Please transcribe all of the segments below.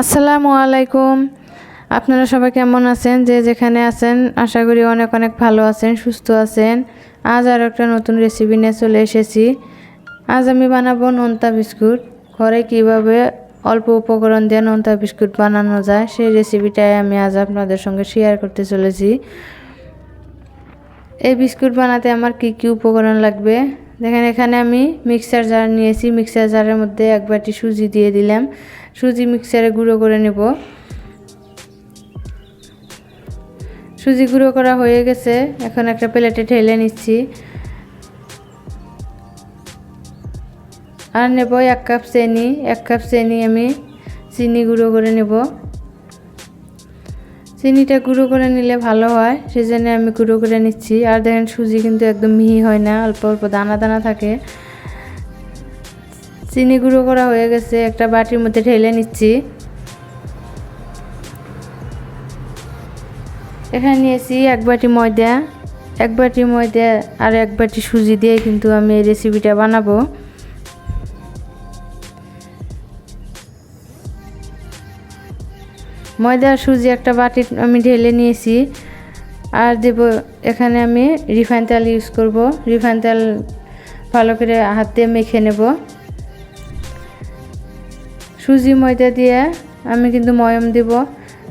আসসালামু আলাইকুম। আপনারা সবাই কেমন আছেন? যে যেখানে আছেন, আশা করি অনেক অনেক ভালো আছেন, সুস্থ আছেন। আজ আর একটা নতুন রেসিপি নিয়ে চলে এসেছি। আজ আমি বানাবো নোনতা বিস্কুট। ঘরে কীভাবে অল্প উপকরণ দিয়ে নোনতা বিস্কুট বানানো যায়, সেই রেসিপিটাই আমি আজ আপনাদের সঙ্গে শেয়ার করতে চলেছি। এই বিস্কুট বানাতে আমার কি কি উপকরণ লাগবে? দেখেন, এখানে আমি মিক্সার জার নিয়েছি। মিক্সার জারের মধ্যে এক বাটি সুজি দিয়ে দিলাম। সুজি মিক্সারে গুঁড়ো করে নেব। সুজি গুঁড়ো করা হয়ে গেছে। এখন একটা প্লেটে ঢেলে নিচ্ছি। আর নেব এক কাপ চিনি। এক কাপ চিনি আমি চিনি গুঁড়ো করে নেব। চিনিটা গুঁড়ো করে নিলে ভালো হয় সেই জন্য আমি গুঁড়ো করে নিচ্ছি। আর দেখেন সুজি কিন্তু একদম মিহি হয় না, অল্প অল্প দানা দানা থাকে। চিনি গুঁড়ো করা হয়ে গেছে, একটা বাটির মধ্যে ঢেলে নিচ্ছি। এখানে নিয়েছি এক বাটি ময়দা, এক বাটি ময়দা আর এক বাটি সুজি দিয়ে কিন্তু আমি এই রেসিপিটা বানাবো। ময়দা আর সুজি একটা বাটি আমি ঢেলে নিয়েছি আর দেব, এখানে আমি রিফাইন তেল ইউজ করব। রিফাইন তেল ভালো করে হাত দিয়ে মেখে নেব। সুজি ময়দা দিয়ে আমি কিন্তু ময়ম দিব।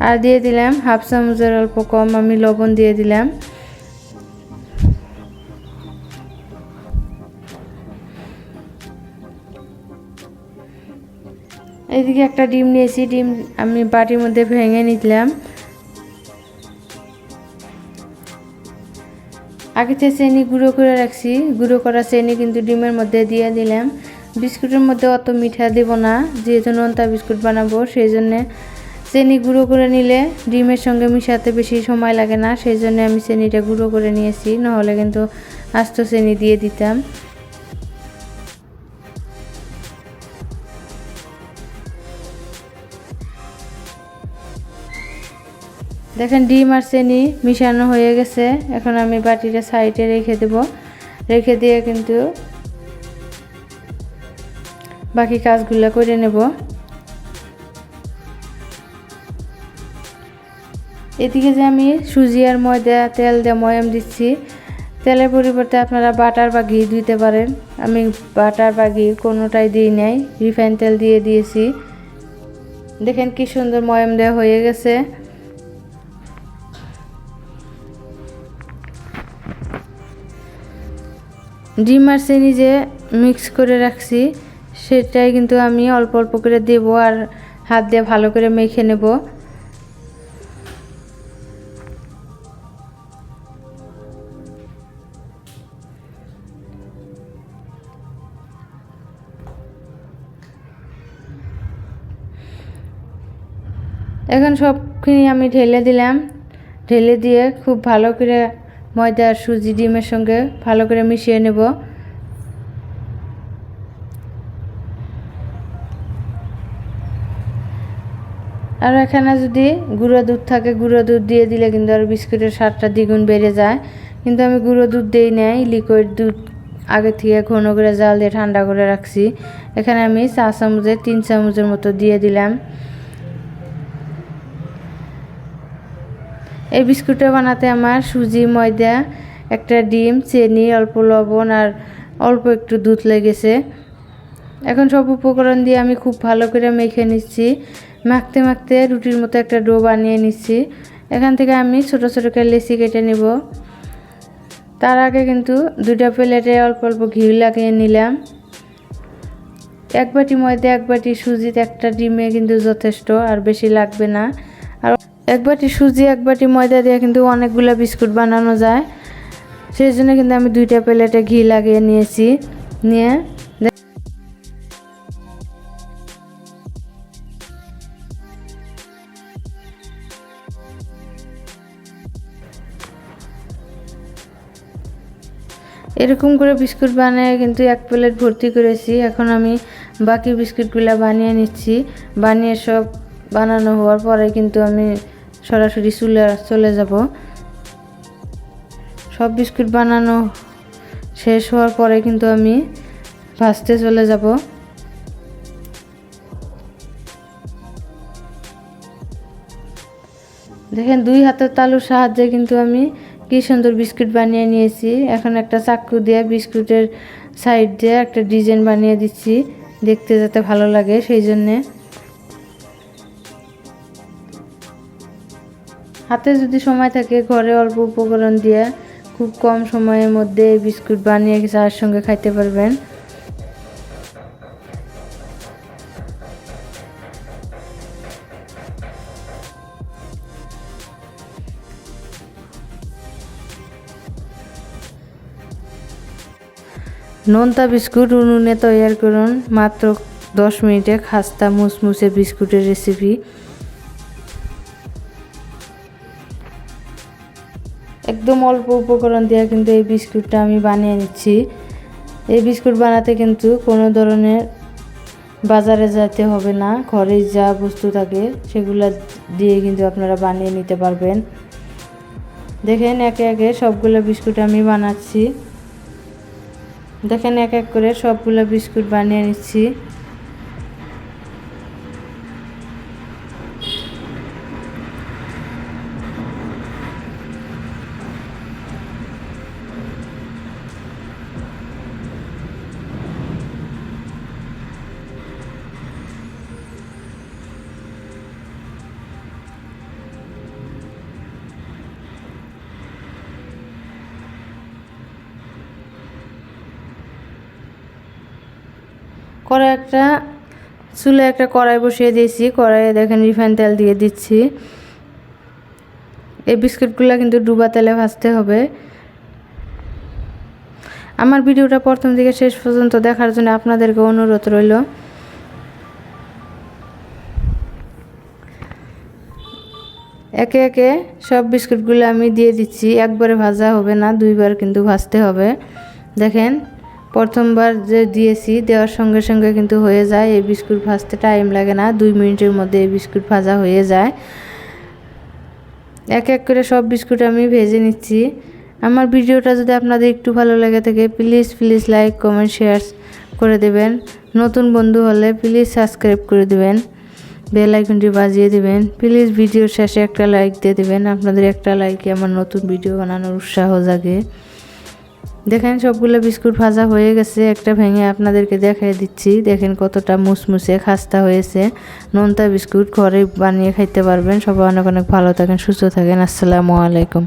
আর দিয়ে দিলাম হাফ চামচের অল্প কম আমি লবণ দিয়ে দিলাম। এদিকে একটা ডিম নিয়েছি, ডিম আমি বাটির মধ্যে ভেঙে নিলাম। আগে থেকে চেনি গুঁড়ো করে রাখছি, গুঁড়ো করা চেনি কিন্তু ডিমের মধ্যে দিয়ে দিলাম। বিস্কুটের মধ্যে অত মিঠা দেব না যেহেতু নোনতা বিস্কুট বানাবো, সেই জন্যে চেনি গুঁড়ো করে নিলে ডিমের সঙ্গে মিশাতে বেশি সময় লাগে না, সেই জন্য আমি চেনিটা গুঁড়ো করে নিয়েছি, নাহলে কিন্তু আস্ত চেনি দিয়ে দিতাম। দেখেন ডিম আর চেনি মিশানো হয়ে গেছে, এখন আমি বাটিটা সাইডে রেখে দেব। রেখে দিয়ে কিন্তু বাকি কাজগুলো করে নেব। এদিকে যে আমি সুজি আর ময়দা, তেল দিয়ে ময়াম দিচ্ছি। তেলের পরিবর্তে আপনারা বাটার বা ঘি দিতে পারেন। আমি বাটার বা ঘি কোনোটাই দিই নাই, রিফাইন তেল দিয়ে দিয়েছি। দেখেন কি সুন্দর ময়াম দেওয়া হয়ে গেছে। ডিম আর চিনি যে মিক্স করে রাখছি। সেটাই কিন্তু আমি অল্প অল্প করে দেব আর হাত দিয়ে ভালো করে মেখে নেব। এখন সবখিনি আমি ঢেলে দিলাম। ঢেলে দিয়ে খুব ভালো করে ময়দা সুজি, ডিমের সঙ্গে ভালো করে মিশিয়ে নেব। আর এখানে যদি গুঁড়ো দুধ থাকে, গুঁড়ো দুধ দিয়ে দিলে কিন্তু আর বিস্কুটের স্বাদটা দ্বিগুণ বেড়ে যায়। কিন্তু আমি গুঁড়ো দুধ দিই নাই লিকুইড দুধ আগে থেকে ঘন করে জাল দিয়ে ঠান্ডা করে রাখছি। এখানে আমি চা চামচের তিন চামচের মতো দিয়ে দিলাম। এই বিস্কুটটা বানাতে আমার সুজি, ময়দা, একটা ডিম, চিনি, অল্প লবণ আর অল্প একটু দুধ লেগেছে। এখন সব উপকরণ দিয়ে আমি খুব ভালো করে মেখে নিচ্ছি। মাখতে মাখতে রুটির মতো একটা ডো বানিয়ে নিচ্ছি। এখান থেকে আমি ছোট ছোটো করে লেচি কেটে নেব। তার আগে কিন্তু দুটা প্লেটে অল্প অল্প ঘি লাগিয়ে নিলাম। এক বাটি ময়দা, এক বাটি সুজিতে একটা ডিমে কিন্তু যথেষ্ট, আর বেশি লাগবে না। আর এক বাটি সুজি, এক বাটি ময়দা দিয়ে কিন্তু অনেকগুলো বিস্কুট বানানো যায়। সেই জন্য কিন্তু আমি দুইটা প্লেটে ঘি লাগিয়ে নিয়েছি। নিয়ে এরকম করে বিস্কুট বানিয়ে কিন্তু এক প্লেট ভর্তি করেছি। এখন আমি বাকি বিস্কুটগুলো বানিয়ে নিচ্ছি। বানিয়ে সব বানানো হওয়ার পরে কিন্তু আমি সরাসরি চুলে, চলে যাব। সব বিস্কুট বানানো শেষ হওয়ার পরে কিন্তু আমি ভাজতে চলে যাব। দেখেন দুই হাতের তালুর সাহায্যে কিন্তু আমি কি সুন্দর বিস্কুট বানিয়ে নিয়েছি। এখন একটা চাকু দিয়ে বিস্কুটের সাইড দিয়ে একটা ডিজাইন বানিয়ে দিচ্ছি। দেখতে যাতে ভালো লাগে সেই জন্যে। হাতে যদি সময় থাকে ঘরে অল্প উপকরণ দিয়ে খুব কম সময়ের মধ্যে বিস্কুট বানিয়ে চায়ের সঙ্গে খাইতে পারবেন। নোনতা বিস্কুট উনুনে তৈরি করুন। মাত্র দশ মিনিটে খাস্তা মুসমুসে বিস্কুটের রেসিপি একদম অল্প উপকরণ দিয়ে কিন্তু এই বিস্কুটটা আমি বানিয়ে নিচ্ছি। এই বিস্কুট বানাতে কিন্তু কোনো ধরনের বাজারে যেতে হবে না। ঘরে যা বস্তু থাকে সেগুলো দিয়ে কিন্তু আপনারা বানিয়ে নিতে পারবেন। দেখেন একে একে সবগুলো বিস্কুট আমি বানাচ্ছি। দেখেন এক এক করে সবগুলো বিস্কুট বানিয়ে নিচ্ছি। কড়াই একটা, চুলে একটা কড়াই বসিয়ে দিয়েছি। কড়াইয়ে দেখেন রিফাইন তেল দিয়ে দিচ্ছি। এই বিস্কুটগুলো কিন্তু ডুবা তেলে ভাজতে হবে। আমার ভিডিওটা প্রথম থেকে শেষ পর্যন্ত দেখার জন্য আপনাদেরকে অনুরোধ রইল। একে একে সব বিস্কুটগুলো আমি দিয়ে দিচ্ছি। একবারে ভাজা হবে না, দুইবার কিন্তু ভাজতে হবে। দেখেন প্রথমবার যে দিয়েছি, দেওয়ার সঙ্গে সঙ্গে কিন্তু হয়ে যায়। এই বিস্কুট ভাজতে টাইম লাগে না, দুই মিনিটের মধ্যে এই বিস্কুট ভাজা হয়ে যায়। এক এক করে সব বিস্কুট আমি ভেজে নিচ্ছি। আমার ভিডিওটা যদি আপনাদের একটু ভালো লাগে থাকে please please like comment share করে দেবেন। নতুন বন্ধু হলে প্লিজ সাবস্ক্রাইব করে দেবেন। বেল আইকনটি বাজিয়ে দেবেন। প্লিজ ভিডিওর শেষে একটা লাইক দিয়ে দেবেন। আপনাদের একটা লাইকে আমার নতুন ভিডিও বানানোর উৎসাহ জাগে। দেখেন সবগুলো বিস্কুট ভাজা হয়ে গেছে, একটা ভেঙে আপনাদেরকে দেখাই দিচ্ছি। দেখেন কতটা মুসমুসে খাস্তা হয়েছে। নোনতা বিস্কুট ঘরে বানিয়ে খাইতে পারবেন। সবাই অনেক অনেক ভালো থাকেন, সুস্থ থাকেন। আসসালামু আলাইকুম।